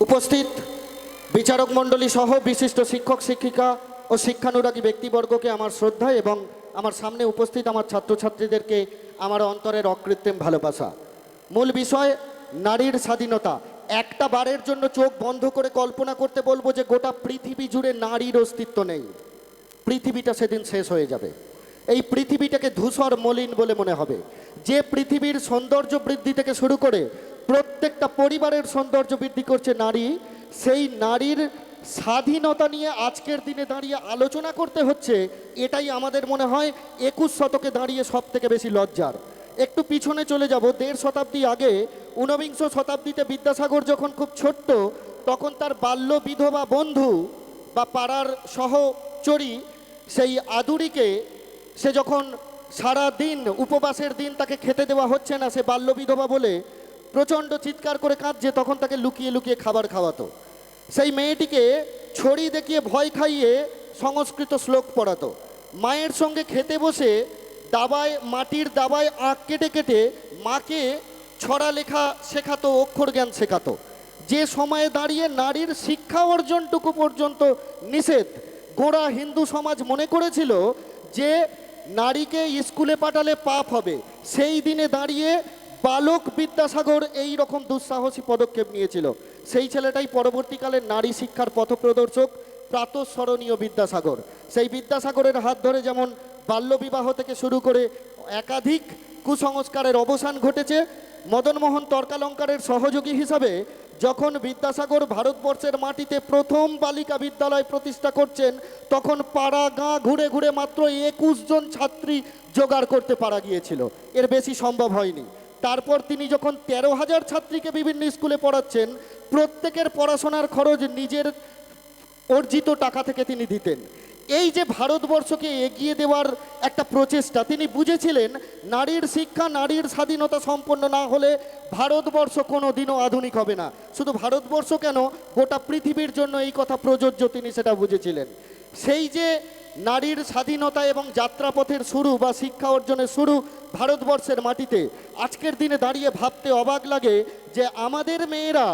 উপস্থিত বিচারক মণ্ডলী সহ বিশিষ্ট শিক্ষক, শিক্ষিকা ও শিক্ষানুরাগী ব্যক্তিবর্গকে আমার শ্রদ্ধা এবং আমার সামনে উপস্থিত আমার ছাত্রছাত্রীদেরকে আমার অন্তরের অকৃত্রিম ভালোবাসা। মূল বিষয়, নারীর স্বাধীনতা। একটা বারের জন্য চোখ বন্ধ করে কল্পনা করতে বলব যে গোটা পৃথিবী জুড়ে নারীর অস্তিত্ব নেই। পৃথিবীটা সেদিন শেষ হয়ে যাবে। এই পৃথিবীটাকে ধূসর মলিন বলে মনে হবে। যে পৃথিবীর সৌন্দর্য বৃদ্ধি থেকে শুরু করে প্রত্যেকটা পরিবারের সৌন্দর্য বৃদ্ধি করছে নারী। সেই নারীর স্বাধীনতা নিয়ে আজকের দিনে দাঁড়িয়ে আলোচনা করতে হচ্ছে, এটাই আমাদের মনে হয় একুশ শতকে দাঁড়িয়ে সব থেকে বেশি লজ্জার। একটু পিছনে চলে যাব, দেড় শতাব্দী আগে, ঊনবিংশ শতাব্দীতে বিদ্যাসাগর যখন খুব ছোট্ট, তখন তার বাল্য বিধবা বন্ধু বা পাড়ার সহচরী সেই আদুরিকে সে যখন সারা দিন উপবাসের দিন তাকে খেতে দেওয়া হচ্ছে না, সে বাল্য বিধবা বলে প্রচণ্ড চিৎকার করে কাঁদছে, তখন তাকে লুকিয়ে লুকিয়ে খাবার খাওয়াতো। সেই মেয়েটিকে ছড়ি দেখিয়ে ভয় খাইয়ে সংস্কৃত শ্লোক পড়াতো। মায়ের সঙ্গে খেতে বসে দাবায়, মাটির দাবায় আঁক কেটে কেটে মাকে ছড়া লেখা শেখাতো, অক্ষর জ্ঞান শেখাতো। যে সময়ে দাঁড়িয়ে নারীর শিক্ষা অর্জনটুকু পর্যন্ত নিষেধ, গোড়া হিন্দু সমাজ মনে করেছিল যে নারীকে স্কুলে পাঠালে পাপ হবে। সেই দিনে দাঁড়িয়ে বালক বিদ্যাসাগর এই রকম দুঃসাহসী পদক্ষেপ নিয়েছিল। সেই ছেলেটাই পরবর্তীকালে নারী শিক্ষার পথপ্রদর্শক, প্রাতঃস্মরণীয় বিদ্যাসাগর। সেই বিদ্যাসাগরের হাত ধরে যেমন বাল্যবিবাহ থেকে শুরু করে একাধিক কুসংস্কারের অবসান ঘটেছে, মদনমোহন তর্কালঙ্কারের সহযোগী হিসাবে যখন বিদ্যাসাগর ভারতবর্ষের মাটিতে প্রথম বালিকা বিদ্যালয় প্রতিষ্ঠা করছেন, তখন পাড়া গাঁ ঘুরে ঘুরে মাত্র একুশ জন ছাত্রী জোগাড় করতে পারা গিয়েছিল। এর বেশি সম্ভব হয়নি। তারপর তিনি যখন তেরো হাজার ছাত্রীকে বিভিন্ন স্কুলে পড়াচ্ছেন, প্রত্যেকের পড়াশোনার খরচ নিজের অর্জিত টাকা থেকে তিনি দিতেন। এই যে ভারতবর্ষকে এগিয়ে দেওয়ার একটা প্রচেষ্টা, তিনি বুঝেছিলেন নারীর শিক্ষা, নারীর স্বাধীনতা সম্পন্ন না হলে ভারতবর্ষ কোনো দিনও আধুনিক হবে না। শুধু ভারতবর্ষ কেন, গোটা পৃথিবীর জন্য এই কথা প্রযোজ্য তিনি সেটা বুঝেছিলেন। সেই যে নারীর স্বাধীনতা এবং যাত্রাপথের শুরু বা শিক্ষা অর্জনের শুরু ভারতবর্ষের মাটিতে। আজকের দিনে দাঁড়িয়ে ভাবতে অবাক লাগে যে আমাদের মেয়েরা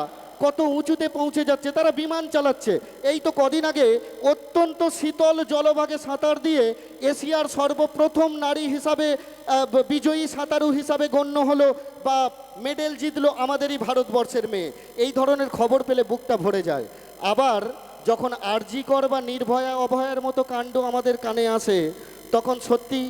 কত উঁচুতে পৌঁছে যাচ্ছে, তারা বিমান চালাচ্ছে। এই তো কদিন আগে অত্যন্ত শীতল জলভাগে সাঁতার দিয়ে এশিয়ার সর্বপ্রথম নারী হিসাবে বিজয়ী সাঁতারু হিসাবে গণ্য হলো বা মেডেল জিতলো আমাদেরই ভারতবর্ষের মেয়ে। এই ধরনের খবর পেলে বুকটা ভরে যায়। আবার যখন আরজিকর বা নির্ভয়া, অভয়ার মতো কাণ্ড আমাদের কানে আসে, তখন সত্যি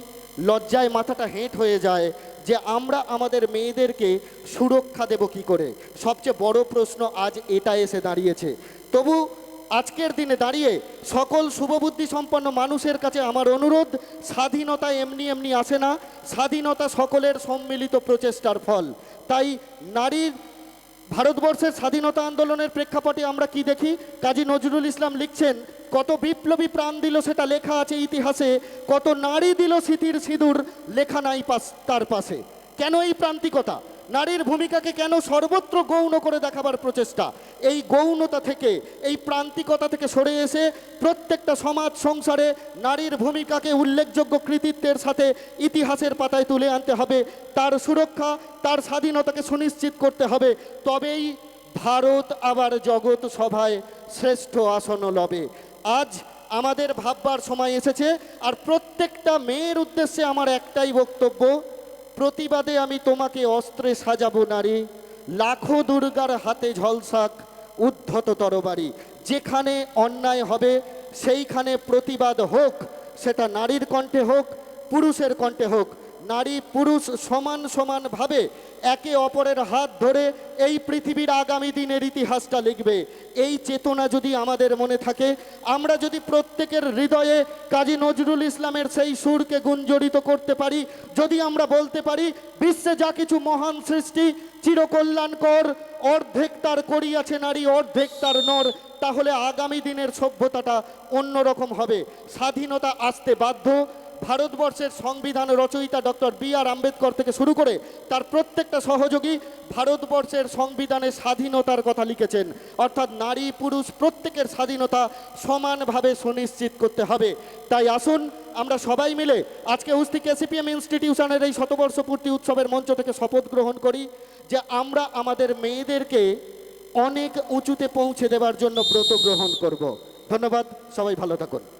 লজ্জায় মাথাটা হেঁট হয়ে যায় যে আমরা আমাদের মেয়েদেরকে সুরক্ষা দেব কি করে? সবচেয়ে বড় প্রশ্ন আজ এটা এসে দাঁড়িয়েছে। তবু আজকের দিনে দাঁড়িয়ে সকল শুভবুদ্ধি সম্পন্ন মানুষের কাছে আমার অনুরোধ, স্বাধীনতা এমনি এমনি আসে না, স্বাধীনতা সকলের সম্মিলিত প্রচেষ্টার ফল। তাই নারীর ভারতবর্ষের স্বাধীনতা আন্দোলনের প্রেক্ষাপটে আমরা কি দেখি? কাজী নজরুল ইসলাম লিখছেন, কত বিপ্লবী প্রাণ দিল সেটা লেখা আছে ইতিহাসে, কত নারী দিল স্মৃতির সিঁদুর লেখা নাই পাশ তার পাশে। কেন এই প্রান্তিকতা? নারীর ভূমিকাকে কেন সর্বত্র গৌণ করে দেখাবার প্রচেষ্টা? এই গৌণতা থেকে, এই প্রান্তিকতা থেকে সরে এসে প্রত্যেকটা সমাজ সংসারে নারীর ভূমিকাকে উল্লেখযোগ্য কৃতিত্বের সাথে ইতিহাসের পাতায় তুলে আনতে হবে, তার সুরক্ষা, তার স্বাধীনতাকে সুনিশ্চিত করতে হবে। তবেই ভারত আবার জগৎ সভায় শ্রেষ্ঠ আসন লবে। আজ আমাদের ভাববার সময় এসেছে, আর প্রত্যেকটা মেয়ের উদ্দেশ্যে আমার একটাই বক্তব্য প্রতিবাদে আমি তোমাকে অস্ত্রে সাজাবো, নারী। লাখো দুর্গার হাতে ঝলসাক উদ্ধত তরবারি। যেখানে অন্যায় হবে, সেইখানে প্রতিবাদ হোক, সেটা নারীর কণ্ঠে হোক, পুরুষের কণ্ঠে হোক। নারী পুরুষ সমান সমানভাবে একে অপরের হাত ধরে এই পৃথিবীর আগামী দিনের ইতিহাসটা লিখবে। এই চেতনা যদি আমাদের মনে থাকে, আমরা যদি প্রত্যেকের হৃদয়ে কাজী নজরুল ইসলামের সেই সুরকে গুঞ্জরিত করতে পারি, যদি আমরা বলতে পারি, বিশ্বে যা কিছু মহান সৃষ্টি, চিরকল্যাণকর, অর্ধেক তার করিয়াছে নারী, অর্ধেক তার নর, তাহলে আগামী দিনের সভ্যতাটা অন্যরকম হবে। স্বাধীনতা আসতে বাধ্য ভারতবর্ষের সংবিধান রচয়িতা ডক্টর বি আর আম্বেদকর থেকে শুরু করে তার প্রত্যেকটা সহযোগী ভারতবর্ষের সংবিধানে স্বাধীনতার কথা লিখেছেন। অর্থাৎ নারী, পুরুষ প্রত্যেকের স্বাধীনতা সমানভাবে সুনিশ্চিত করতে হবে। তাই আসুন আমরা সবাই মিলে আজকে উস্তি কেসিপিএম ইনস্টিটিউশনের এই শতবর্ষ পূর্তি উৎসবের মঞ্চ থেকে শপথ গ্রহণ করি যে আমরা আমাদের মেয়েদেরকে অনেক উঁচুতে পৌঁছে দেওয়ার জন্য ব্রত গ্রহণ করব। ধন্যবাদ, সবাই ভালো থাকুন।